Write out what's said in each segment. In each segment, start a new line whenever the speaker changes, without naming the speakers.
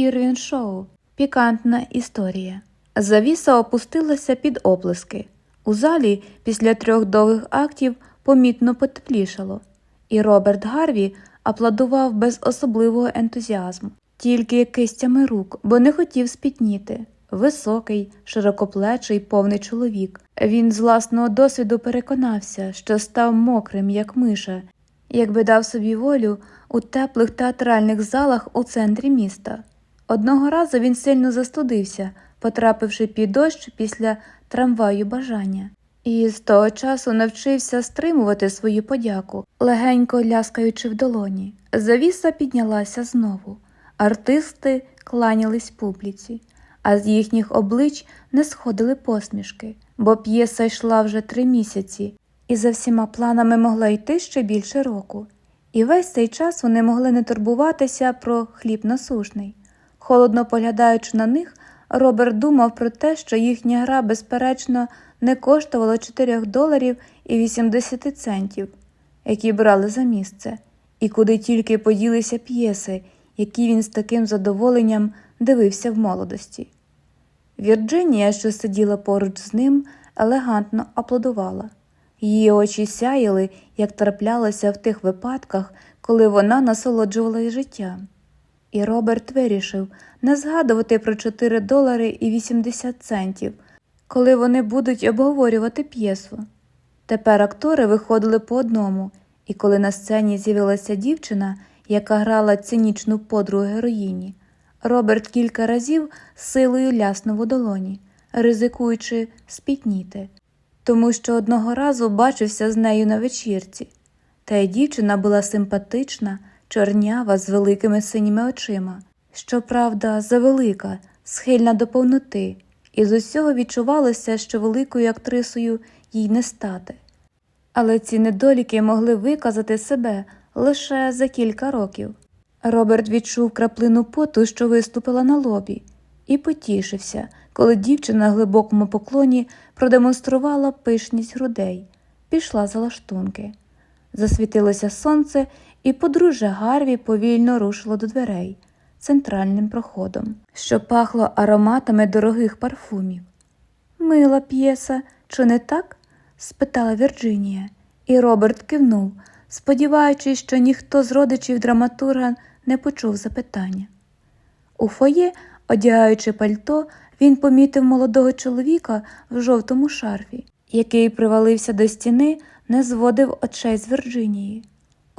Ірвін Шоу. Пікантна історія. Завіса опустилася під оплески. У залі після трьох довгих актів помітно потеплішало, і Роберт Гарві аплодував без особливого ентузіазму, тільки кистями рук, бо не хотів спітніти. Високий, широкоплечий, повний чоловік. Він з власного досвіду переконався, що став мокрим, як миша, якби дав собі волю у теплих театральних залах у центрі міста. Одного разу він сильно застудився, потрапивши під дощ після трамваю бажання, і з того часу навчився стримувати свою подяку, легенько ляскаючи в долоні. Завіса піднялася знову. Артисти кланялись публіці, а з їхніх облич не сходили посмішки, бо п'єса йшла вже три місяці, і за всіма планами могла йти ще більше року. І весь цей час вони могли не турбуватися про хліб насушний. Холодно поглядаючи на них, Роберт думав про те, що їхня гра, безперечно, не коштувала 4 доларів і 80 центів, які брали за місце, і куди тільки поділися п'єси, які він з таким задоволенням дивився в молодості. Вірджинія, що сиділа поруч з ним, елегантно аплодувала. Її очі сяяли, як траплялося в тих випадках, коли вона насолоджувалась життям. І Роберт вирішив не згадувати про 4 долари і 80 центів, коли вони будуть обговорювати п'єсу. Тепер актори виходили по одному, і коли на сцені з'явилася дівчина, яка грала цинічну подругу героїні, Роберт кілька разів силою ляснув у долоні, ризикуючи спітніти, тому що одного разу бачився з нею на вечірці. Та й дівчина була симпатична, чорнява з великими синіми очима, щоправда, завелика, схильна до повноти, і з усього відчувалося, що великою актрисою їй не стати. Але ці недоліки могли виказати себе лише за кілька років. Роберт відчув краплину поту, що виступила на лобі, і потішився, коли дівчина на глибокому поклоні продемонструвала пишність грудей, пішла за лаштунки. Засвітилося сонце, і подружжя Гарві повільно рушило до дверей центральним проходом, що пахло ароматами дорогих парфумів. Мила п'єса, чи не так? спитала Вірджинія, і Роберт кивнув, сподіваючись, що ніхто з родичів драматурга не почув запитання. У фоє, одягаючи пальто, він помітив молодого чоловіка в жовтому шарфі, який привалився до стіни, не зводив очей з Вірджинії.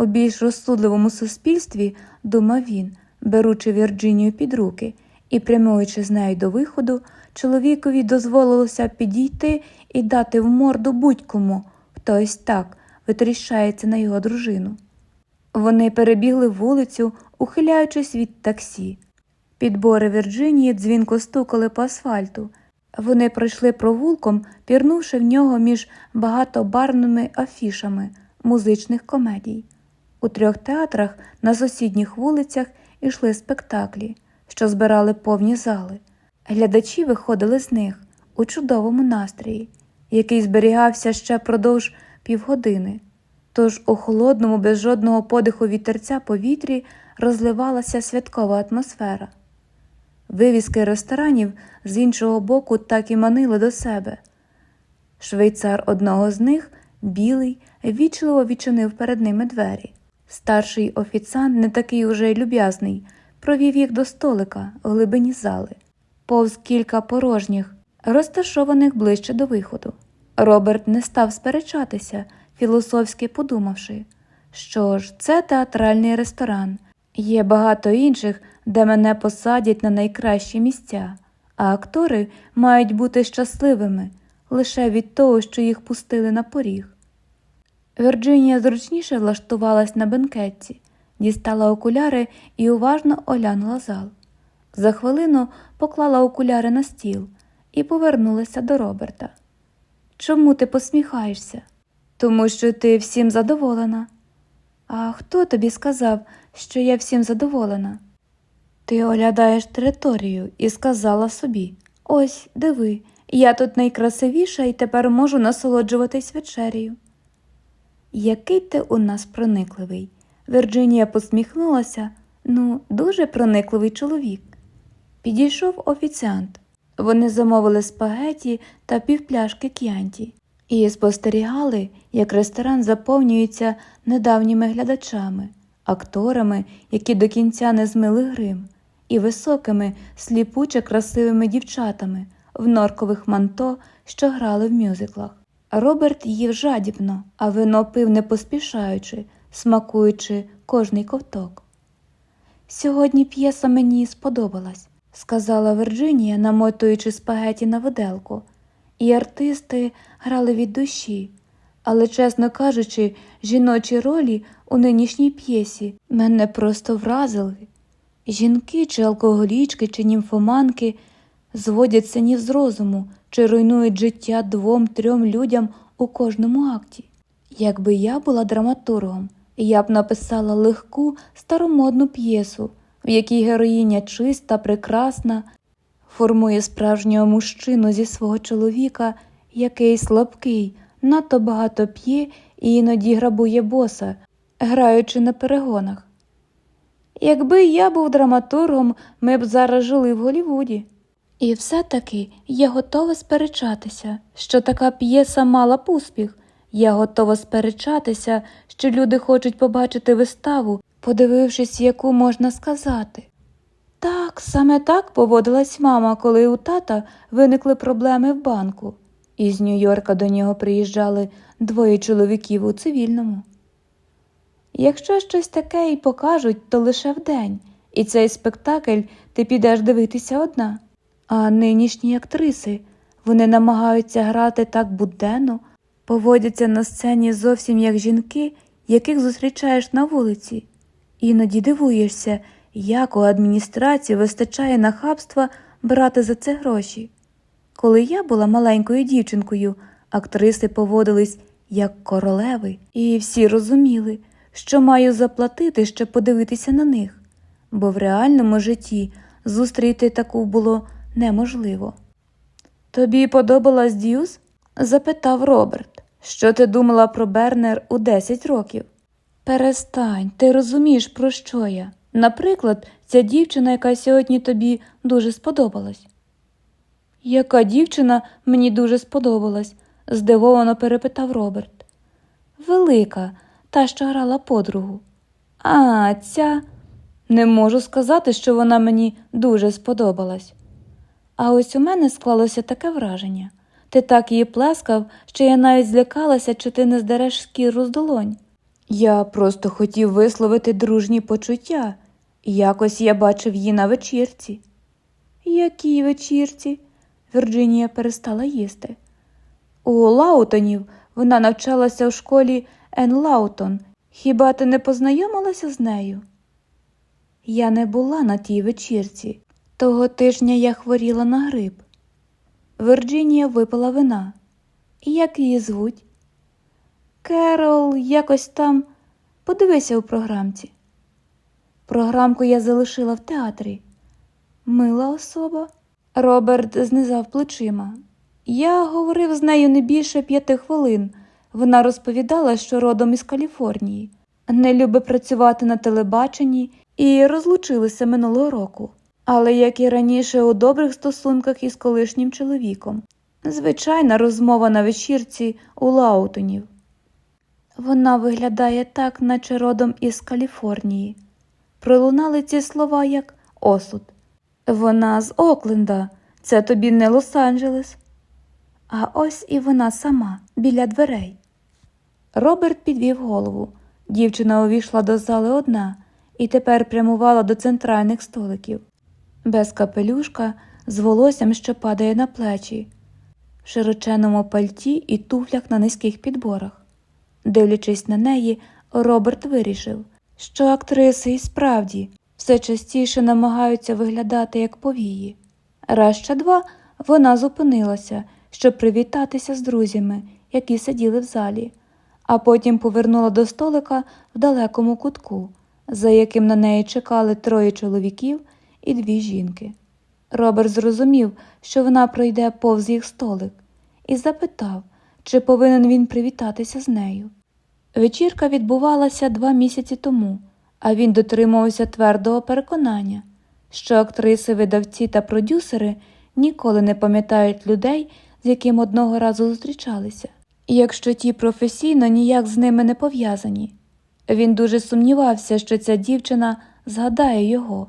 У більш розсудливому суспільстві, думав він, беручи Вірджинію під руки і прямуючи з нею до виходу, чоловікові дозволилося підійти і дати в морду будь-кому, хто ось так витріщається на його дружину. Вони перебігли вулицю, ухиляючись від таксі. Підбори Вірджинії дзвінко стукали по асфальту. Вони пройшли провулком, пірнувши в нього між багатобарвними афішами музичних комедій. У трьох театрах на сусідніх вулицях ішли спектаклі, що збирали повні зали. Глядачі виходили з них у чудовому настрої, який зберігався ще продовж півгодини. Тож у холодному, без жодного подиху вітерця повітрі розливалася святкова атмосфера. Вивіски ресторанів з іншого боку так і манили до себе. Швейцар одного з них, білий, вічливо відчинив перед ними двері. Старший офіціант, не такий уже й люб'язний, провів їх до столика в глибині зали, повз кілька порожніх, розташованих ближче до виходу. Роберт не став сперечатися, філософськи подумавши, що ж, це театральний ресторан, є багато інших, де мене посадять на найкращі місця, а актори мають бути щасливими лише від того, що їх пустили на поріг. Вірджинія зручніше влаштувалась на бенкетці, дістала окуляри і уважно оглянула зал. За хвилину поклала окуляри на стіл і повернулася до Роберта. Чому ти посміхаєшся? Тому що ти всім задоволена. А хто тобі сказав, що я всім задоволена? Ти оглядаєш територію і сказала собі ось, диви, я тут найкрасивіша і тепер можу насолоджуватись вечерею. Який ти у нас проникливий. Вірджинія посміхнулася. Ну, дуже проникливий чоловік. Підійшов офіціант. Вони замовили спагеті та півпляшки к'янті і спостерігали, як ресторан заповнюється недавніми глядачами, акторами, які до кінця не змили грим, і високими, сліпуче красивими дівчатами в норкових манто, що грали в мюзиклах. Роберт їв жадібно, а вино пив не поспішаючи, смакуючи кожний ковток. Сьогодні п'єса мені сподобалась, сказала Вірджинія, намотуючи спагеті на виделку. І артисти грали від душі, але, чесно кажучи, жіночі ролі у нинішній п'єсі мене просто вразили. Жінки чи алкоголічки, чи німфоманки зводять синів з розуму чи руйнують життя двом-трьом людям у кожному акті. Якби я була драматургом, я б написала легку старомодну п'єсу, в якій героїня чиста, прекрасна, формує справжнього мужчину зі свого чоловіка, який слабкий, надто багато п'є і іноді грабує боса, граючи на перегонах. Якби я був драматургом, ми б зараз жили в Голівуді. І все-таки я готова сперечатися, що така п'єса мала б успіх. Я готова сперечатися, що люди хочуть побачити виставу, подивившись, яку можна сказати. Так, саме так поводилась мама, коли у тата виникли проблеми в банку, і з Нью-Йорка до нього приїжджали двоє чоловіків у цивільному. Якщо щось таке і покажуть, то лише вдень, і цей спектакль ти підеш дивитися одна. А нинішні актриси вони намагаються грати так буденно, поводяться на сцені зовсім як жінки, яких зустрічаєш на вулиці. Іноді дивуєшся, як у адміністрації вистачає нахабства брати за це гроші. Коли я була маленькою дівчинкою, актриси поводились як королеви, і всі розуміли, що маю заплатити, щоб подивитися на них, бо в реальному житті зустріти таку було неможливо. Тобі подобалась Д'юз? запитав Роберт. Що ти думала про Бернер у 10 років? Перестань, ти розумієш, про що я. Наприклад, ця дівчина, яка сьогодні тобі дуже сподобалась. Яка дівчина мені дуже сподобалась? здивовано перепитав Роберт. Велика, та, що грала подругу. А, ця не можу сказати, що вона мені дуже сподобалась. А ось у мене склалося таке враження. Ти так її плескав, що я навіть злякалася, чи ти не здереш шкіру з долонь. Я просто хотів висловити дружні почуття. Якось я бачив її на вечірці. Якій вечірці? Вірджинія перестала їсти. У Лаутонів вона навчалася у школі Ен Лаутон. Хіба ти не познайомилася з нею? Я не була на тій вечірці. Того тижня я хворіла на грип. Вірджинія випила вина. Як її звуть? Керол, якось там. Подивися у програмці. Програмку я залишила в театрі. Мила особа. Роберт знизав плечима. Я говорив з нею не більше п'яти хвилин. Вона розповідала, що родом із Каліфорнії, не любить працювати на телебаченні і розлучилися минулого року, але як і раніше у добрих стосунках із колишнім чоловіком. Звичайна розмова на вечірці у Лаутонів. Вона виглядає так, наче родом із Каліфорнії. Пролунали ці слова як осуд. Вона з Окленда, це тобі не Лос-Анджелес. А ось і вона сама біля дверей. Роберт підвів голову. Дівчина увійшла до зали одна і тепер прямувала до центральних столиків, без капелюшка, з волоссям, що падає на плечі, в широченому пальті і туфлях на низьких підборах. Дивлячись на неї, Роберт вирішив, що актриси і справді все частіше намагаються виглядати як повії. Раз ще два вона зупинилася, щоб привітатися з друзями, які сиділи в залі, а потім повернула до столика в далекому кутку, за яким на неї чекали троє чоловіків і дві жінки. Роберт зрозумів, що вона пройде повз їх столик, і запитав, чи повинен він привітатися з нею. Вечірка відбувалася два місяці тому, а він дотримувався твердого переконання, що актриси, видавці та продюсери ніколи не пам'ятають людей, з яким одного разу зустрічалися, якщо ті професійно ніяк з ними не пов'язані. Він дуже сумнівався, що ця дівчина згадає його,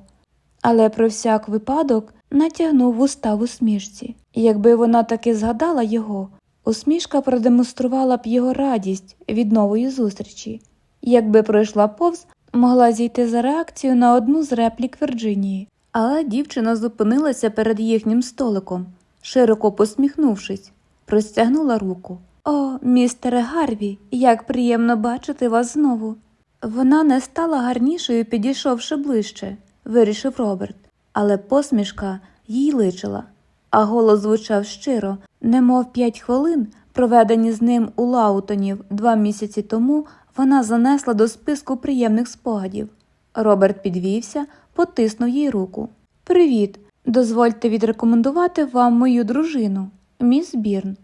але про всяк випадок натягнув вуста в усмішці. Якби вона таки згадала його, усмішка продемонструвала б його радість від нової зустрічі. Якби пройшла повз, могла зійти за реакцію на одну з реплік Вірджинії. Але дівчина зупинилася перед їхнім столиком, широко посміхнувшись, простягнула руку. О, містере Гарві, як приємно бачити вас знову. Вона не стала гарнішою, підійшовши ближче, вирішив Роберт, але посмішка їй личила, а голос звучав щиро, немов п'ять хвилин, проведені з ним у Лаутонів два місяці тому, вона занесла до списку приємних спогадів. Роберт підвівся, потиснув їй руку. Привіт! Дозвольте відрекомендувати вам мою дружину, міс Бірн.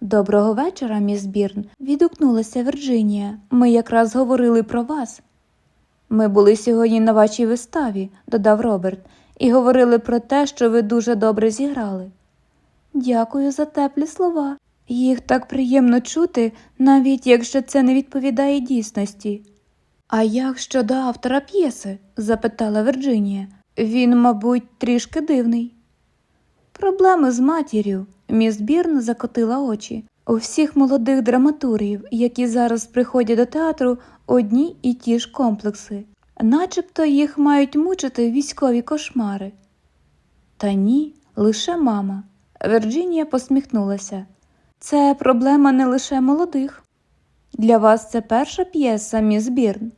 Доброго вечора, міс Бірн, відгукнулася Вірджинія. Ми якраз говорили про вас. Ми були сьогодні на вашій виставі, додав Роберт, і говорили про те, що ви дуже добре зіграли. Дякую за теплі слова. Їх так приємно чути, навіть якщо це не відповідає дійсності. А як щодо автора п'єси? запитала Вірджинія. Він, мабуть, трішки дивний. Проблеми з матір'ю. Міс Бірн закотила очі. У всіх молодих драматургів, які зараз приходять до театру, одні і ті ж комплекси, начебто їх мають мучити військові кошмари. Та ні, лише мама. Вірджинія посміхнулася. Це проблема не лише молодих. Для вас це перша п'єса, міс Бірн.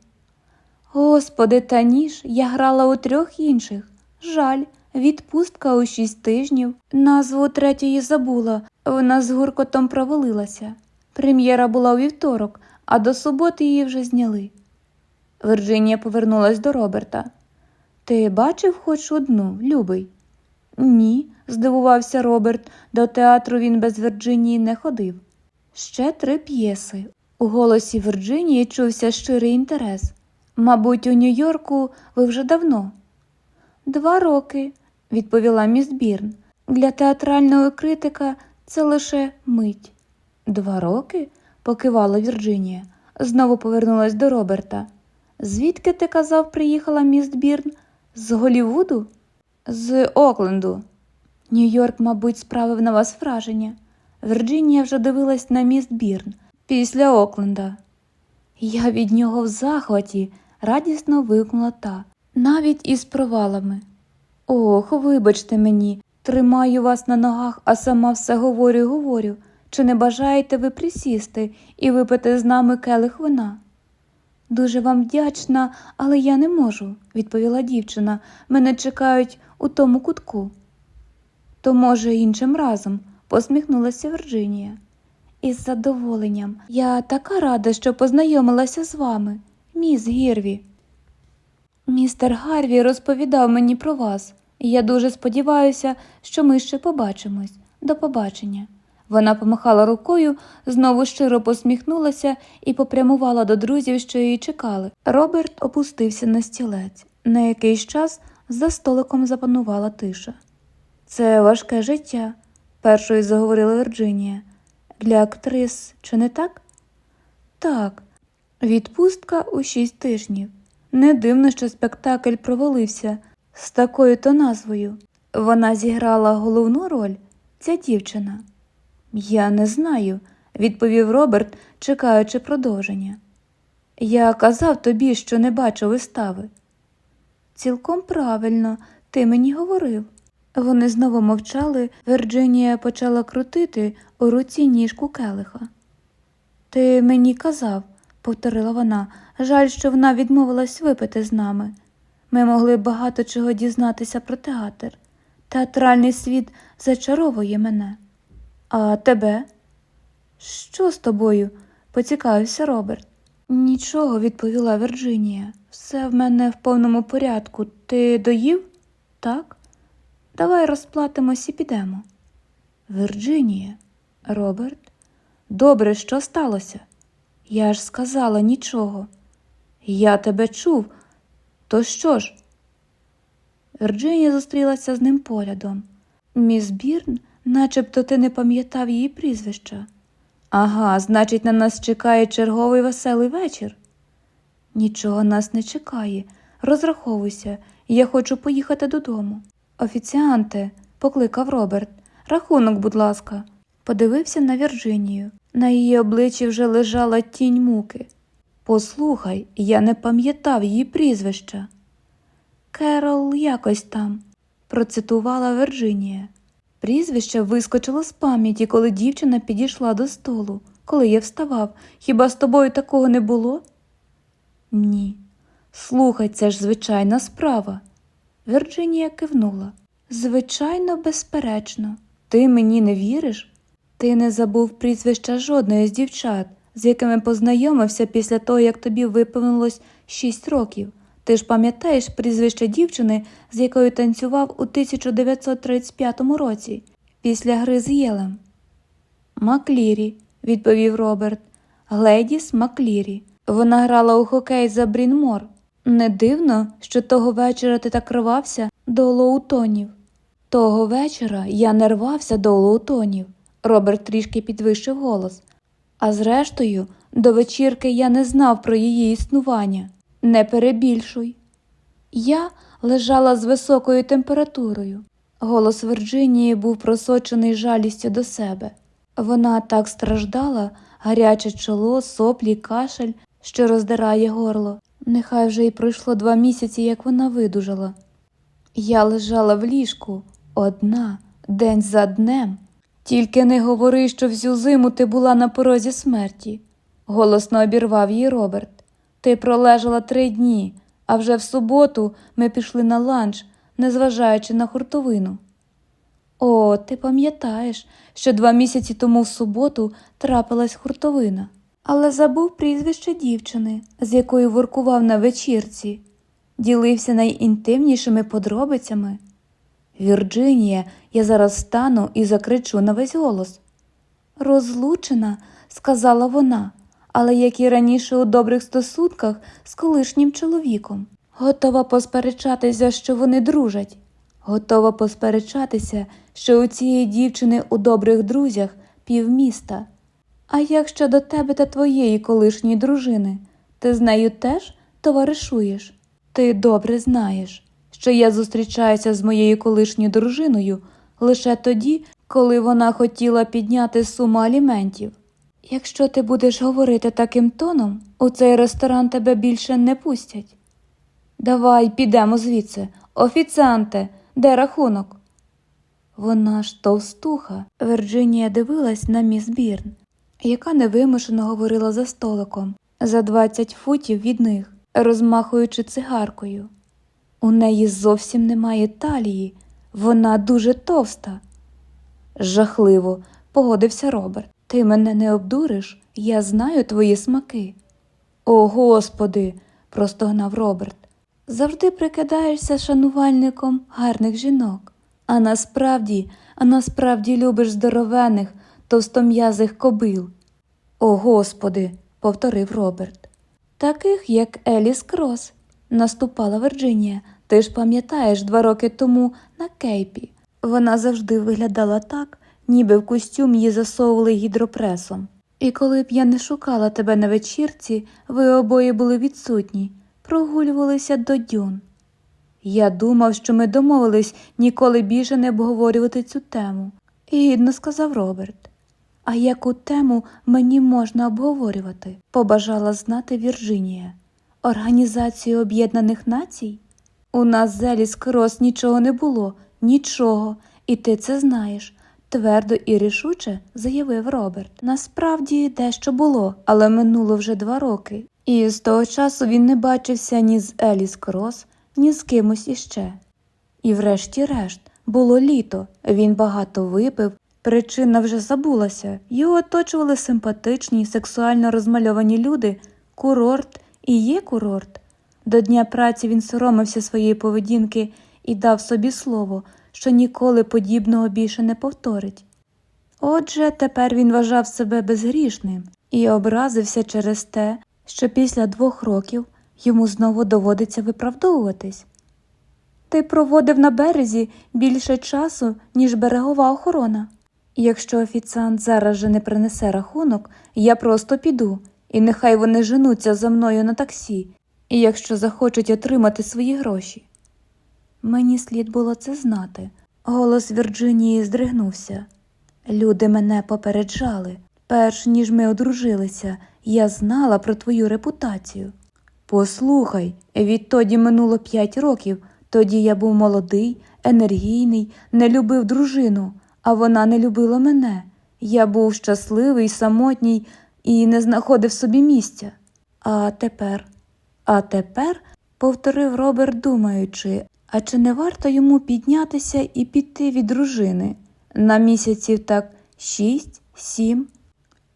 Господи, та ніж, я грала у трьох інших. Жаль, відпустка у шість тижнів. Назву третьої забула, вона з гуркотом провалилася. Прем'єра була у вівторок, а до суботи її вже зняли. Вірджинія повернулась до Роберта. Ти бачив хоч одну, любий? Ні, здивувався Роберт. До театру він без Вірджинії не ходив. Ще три п'єси. У голосі Вірджинії чувся щирий інтерес. Мабуть, у Нью-Йорку ви вже давно. Два роки, відповіла міс Бірн. Для театрального критика це лише мить. Два роки? Покивала Вірджинія. Знову повернулась до Роберта. Звідки ти казав, приїхала міс Бірн? З Голівуду? З Окленду. Нью-Йорк, мабуть, справив на вас враження. Вірджинія вже дивилась на міст Бірн після Окленда. Я від нього в захваті, радісно вигукнула та, навіть із провалами. Ох, вибачте мені, тримаю вас на ногах, а сама все говорю й говорю. Чи не бажаєте ви присісти і випити з нами келих вина? Дуже вам вдячна, але я не можу, відповіла дівчина. Мене чекають у тому кутку. То, може, іншим разом, посміхнулася Вірджинія. Із задоволенням. Я така рада, що познайомилася з вами, міс Гірві. Містер Гарві розповідав мені про вас, і я дуже сподіваюся, що ми ще побачимось. До побачення. Вона помахала рукою, знову щиро посміхнулася і попрямувала до друзів, що її чекали. Роберт опустився на стілець. На якийсь час за столиком запанувала тиша. Це важке життя, першою заговорила Вірджинія. Для актрис, чи не так? Так, відпустка у шість тижнів. Не дивно, що спектакль провалився з такою то назвою. Вона зіграла головну роль, ця дівчина. Я не знаю, відповів Роберт, чекаючи продовження. Я казав тобі, що не бачу вистави. Цілком правильно, ти мені говорив. Вони знову мовчали, Вірджинія почала крутити у руці ніжку келиха. Ти мені казав, повторила вона, жаль, що вона відмовилась випити з нами. Ми могли багато чого дізнатися про театр. Театральний світ зачаровує мене. А тебе? Що з тобою? поцікавився Роберт. Нічого, відповіла Вірджинія. Все в мене в повному порядку. Ти доїв? Так? Давай розплатимось і підемо. Вірджинія, Роберт, добре, що сталося? Я ж сказала нічого. Я тебе чув. То що ж? Вірджинія зустрілася з ним поглядом. Міс Бірн, начебто ти не пам'ятав її прізвища. Ага, значить, на нас чекає черговий веселий вечір. Нічого нас не чекає. Розраховуйся, я хочу поїхати додому. Офіціанте, покликав Роберт. Рахунок, будь ласка. Подивився на Вірджинію. На її обличчі вже лежала тінь муки. Послухай, я не пам'ятав її прізвища. Керол якось там, процитувала Вірджинія. Прізвище вискочило з пам'яті, коли дівчина підійшла до столу, коли я вставав. Хіба з тобою такого не було? Ні. Слухай, це ж звичайна справа. Вірджинія кивнула. Звичайно, безперечно. Ти мені не віриш? Ти не забув прізвища жодної з дівчат, з якими познайомився після того, як тобі виповнилось шість років. Ти ж пам'ятаєш прізвище дівчини, з якою танцював у 1935 році, після гри з Єлем? Маклірі, відповів Роберт. Гледіс Маклірі. Вона грала у хокей за Брінмор. Не дивно, що того вечора ти так рвався до Лоутонів. Того вечора я не рвався до Лоутонів. Роберт трішки підвищив голос. А зрештою, до вечірки я не знав про її існування. Не перебільшуй. Я лежала з високою температурою. Голос Вірджинії був просочений жалістю до себе. Вона так страждала, гаряче чоло, соплі, кашель, що роздирає горло. Нехай вже й пройшло два місяці, як вона видужала. Я лежала в ліжку одна, день за днем. Тільки не говори, що всю зиму ти була на порозі смерті, голосно обірвав її Роберт. Ти пролежала три дні, а вже в суботу ми пішли на ланч, незважаючи на хуртовину. О, ти пам'ятаєш, що два місяці тому в суботу трапилась хуртовина, але забув прізвище дівчини, з якою воркував на вечірці, ділився найінтимнішими подробицями. Вірджинія, я зараз встану і закричу на весь голос. Розлучена, сказала вона, але як і раніше у добрих стосунках з колишнім чоловіком. Готова посперечатися, що вони дружать. Готова посперечатися, що у цієї дівчини у добрих друзях півміста. А як щодо тебе та твоєї колишньої дружини, ти з нею теж товаришуєш? Ти добре знаєш, що я зустрічаюся з моєю колишньою дружиною лише тоді, коли вона хотіла підняти суму аліментів. Якщо ти будеш говорити таким тоном, у цей ресторан тебе більше не пустять. Давай підемо звідси. Офіціанте, де рахунок? Вона ж товстуха. Вірджинія дивилась на міс Бірн, яка невимушено говорила за столиком, за 20 футів від них, розмахуючи цигаркою. У неї зовсім немає талії, вона дуже товста. Жахливо, погодився Роберт. Ти мене не обдуриш, я знаю твої смаки. О, господи, простогнав Роберт. Завжди прикидаєшся шанувальником гарних жінок, а насправді, а насправді любиш здоровених, товстом'язих кобил. О, господи, повторив Роберт. Таких, як Еліс Крос, наступала Вірджинія. Ти ж пам'ятаєш два роки тому на Кейпі. Вона завжди виглядала так, ніби в костюм її засовували гідропресом. І коли б я не шукала тебе на вечірці, ви обоє були відсутні, прогулювалися до дюн. Я думав, що ми домовились ніколи більше не обговорювати цю тему, гідно сказав Роберт. А яку тему мені можна обговорювати? побажала знати Вірджинія. Організацію Об'єднаних Націй? У нас з Еліс Крос нічого не було, нічого, і ти це знаєш, твердо і рішуче заявив Роберт. Насправді дещо було, але минуло вже два роки, і з того часу він не бачився ні з Еліс Крос, ні з кимось іще. І врешті-решт було літо, він багато випив, причина вже забулася, його оточували симпатичні, сексуально розмальовані люди, курорт і є курорт. До дня праці він соромився своєї поведінки і дав собі слово, що ніколи подібного більше не повторить. Отже, тепер він вважав себе безгрішним і образився через те, що після двох років йому знову доводиться виправдовуватись. Ти проводив на березі більше часу, ніж берегова охорона. Якщо офіціант зараз же не принесе рахунок, я просто піду, і нехай вони женуться за мною на таксі, і якщо захочуть отримати свої гроші. Мені слід було це знати. Голос Вірджинії здригнувся. Люди мене попереджали. Перш ніж ми одружилися, я знала про твою репутацію. Послухай, відтоді минуло п'ять років. Тоді я був молодий, енергійний, не любив дружину, а вона не любила мене. Я був щасливий, самотній і не знаходив собі місця. А тепер, а тепер, повторив Роберт, думаючи, а чи не варто йому піднятися і піти від дружини? На місяців так шість, сім.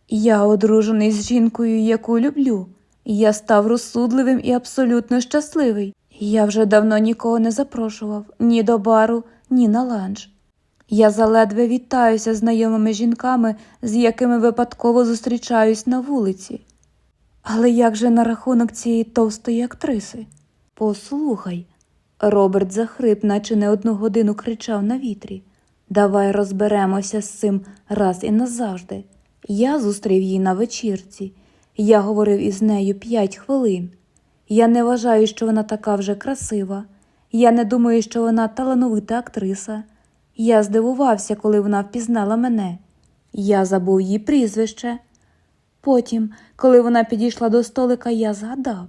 Я одружений з жінкою, яку люблю. Я став розсудливим і абсолютно щасливий. Я вже давно нікого не запрошував ні до бару, ні на ланч. Я заледве вітаюся знайомими жінками, з якими випадково зустрічаюсь на вулиці. Але як же на рахунок цієї товстої актриси? Послухай, Роберт захрип, наче не одну годину кричав на вітрі. Давай розберемося з цим раз і назавжди. Я зустрів її на вечірці. Я говорив із нею п'ять хвилин. Я не вважаю, що вона така вже красива. Я не думаю, що вона талановита актриса. Я здивувався, коли вона впізнала мене. Я забув її прізвище. Потім, коли вона підійшла до столика, я згадав.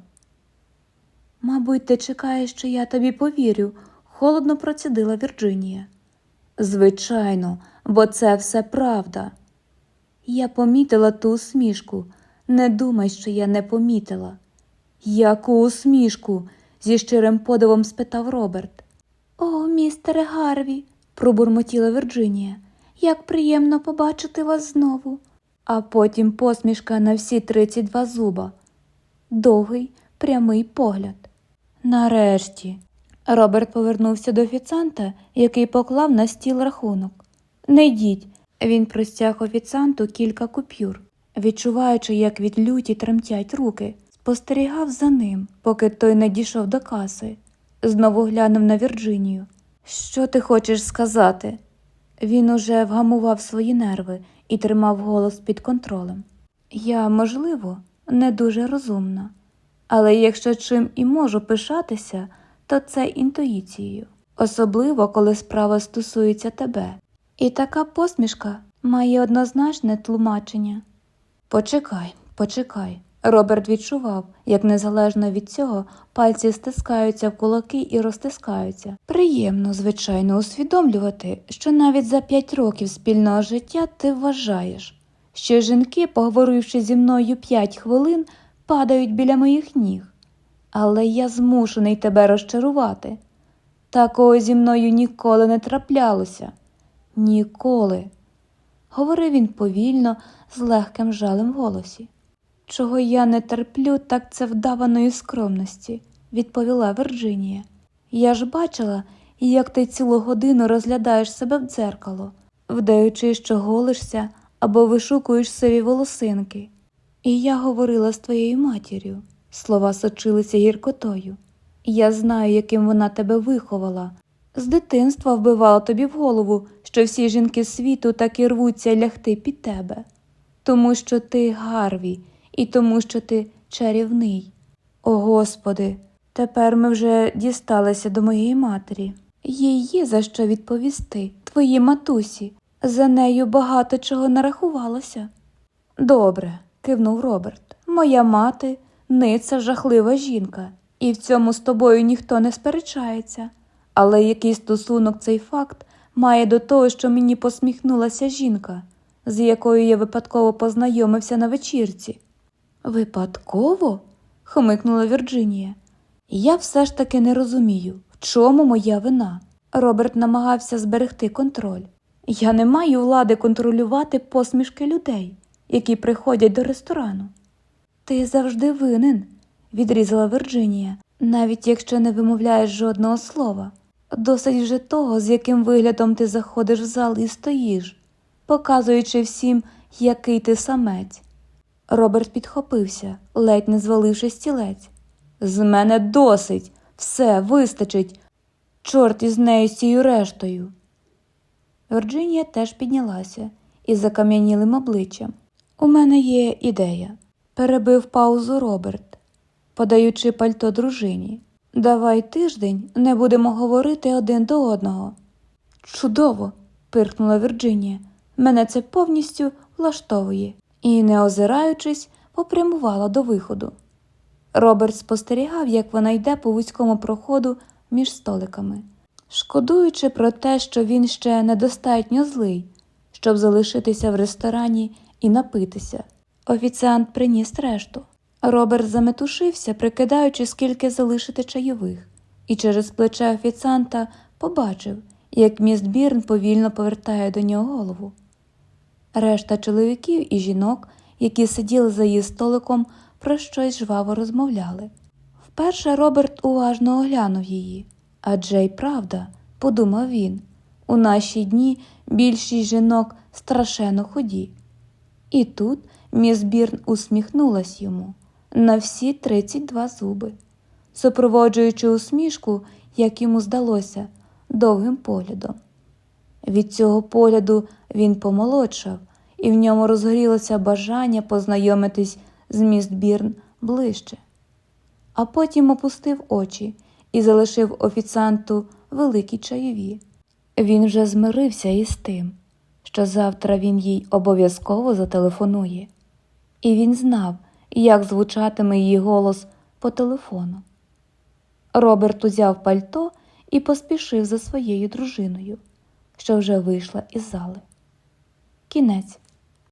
Мабуть, ти чекаєш, що я тобі повірю, холодно процідила Вірджинія. Звичайно, бо це все правда. Я помітила ту усмішку. Не думай, що я не помітила. Яку усмішку? зі щирим подивом спитав Роберт. О, містере Гарві, пробурмотіла Вірджинія. Як приємно побачити вас знову. А потім посмішка на всі 32 зуба. Довгий, прямий погляд. Нарешті. Роберт повернувся до офіціанта, який поклав на стіл рахунок. Не йдіть. Він простяг офіціанту кілька купюр, відчуваючи, як від люті тремтять руки, спостерігав за ним, поки той не дійшов до каси. Знову глянув на Вірджинію. Що ти хочеш сказати? Він уже вгамував свої нерви і тримав голос під контролем. Я, можливо, не дуже розумна, але якщо чим і можу пишатися, то це інтуїцією, особливо коли справа стосується тебе. І така посмішка має однозначне тлумачення. Почекай, почекай. Роберт відчував, як незалежно від цього пальці стискаються в кулаки і розтискаються. Приємно, звичайно, усвідомлювати, що навіть за п'ять років спільного життя ти вважаєш, що жінки, поговоривши зі мною п'ять хвилин, падають біля моїх ніг. Але я змушений тебе розчарувати. Такого зі мною ніколи не траплялося. Ніколи. Говорив він повільно, з легким жалем в голосі. Чого я не терплю, так це вдаваної скромності, відповіла Вірджинія. Я ж бачила, як ти цілу годину розглядаєш себе в дзеркало, вдаючи, що голишся або вишукуєш сиві волосинки. І я говорила з твоєю матір'ю. Слова сочилися гіркотою. Я знаю, яким вона тебе виховала. З дитинства вбивала тобі в голову, що всі жінки світу так і рвуться лягти під тебе, тому що ти Гарві, і тому, що ти чарівний. О Господи, тепер ми вже дісталися до моєї матері. Їй є за що відповісти, твоїй матусі. За нею багато чого нарахувалося. Добре, кивнув Роберт. Моя мати ниця жахлива жінка, і в цьому з тобою ніхто не сперечається. Але який стосунок цей факт має до того, що мені посміхнулася жінка, з якою я випадково познайомився на вечірці? Випадково? хмикнула Вірджинія. Я все ж таки не розумію, в чому моя вина. Роберт намагався зберегти контроль. Я не маю влади контролювати посмішки людей, які приходять до ресторану. Ти завжди винен, відрізала Вірджинія, навіть якщо не вимовляєш жодного слова. Досить вже того, з яким виглядом ти заходиш в зал і стоїш, показуючи всім, який ти самець. Роберт підхопився, ледь не зваливши стілець. З мене досить, все вистачить. Чорт із нею з цією рештою. Вірджинія теж піднялася із закам'янілим обличчям. У мене є ідея, перебив паузу Роберт, подаючи пальто дружині. Давай тиждень не будемо говорити один до одного. Чудово, пиркнула Вірджинія. Мене це повністю влаштовує, і, не озираючись, попрямувала до виходу. Роберт спостерігав, як вона йде по вузькому проходу між столиками, шкодуючи про те, що він ще недостатньо злий, щоб залишитися в ресторані і напитися. Офіціант приніс решту. Роберт заметушився, прикидаючи, скільки залишити чайових, і через плече офіціанта побачив, як міст Бірн повільно повертає до нього голову. Решта чоловіків і жінок, які сиділи за її столиком, про щось жваво розмовляли. Вперше Роберт уважно оглянув її. Адже й правда, подумав він, у наші дні більшість жінок страшенно ході. І тут міс Бірн усміхнулась йому на всі 32 зуби, супроводжуючи усмішку, як йому здалося, довгим поглядом. Від цього погляду він помолодшав, і в ньому розгорілося бажання познайомитись з міст Бірн ближче. А потім опустив очі і залишив офіціанту великі чайові. Він вже змирився із тим, що завтра він їй обов'язково зателефонує, і він знав, як звучатиме її голос по телефону. Роберт узяв пальто і поспішив за своєю дружиною, що вже вийшла із зали. Кінець.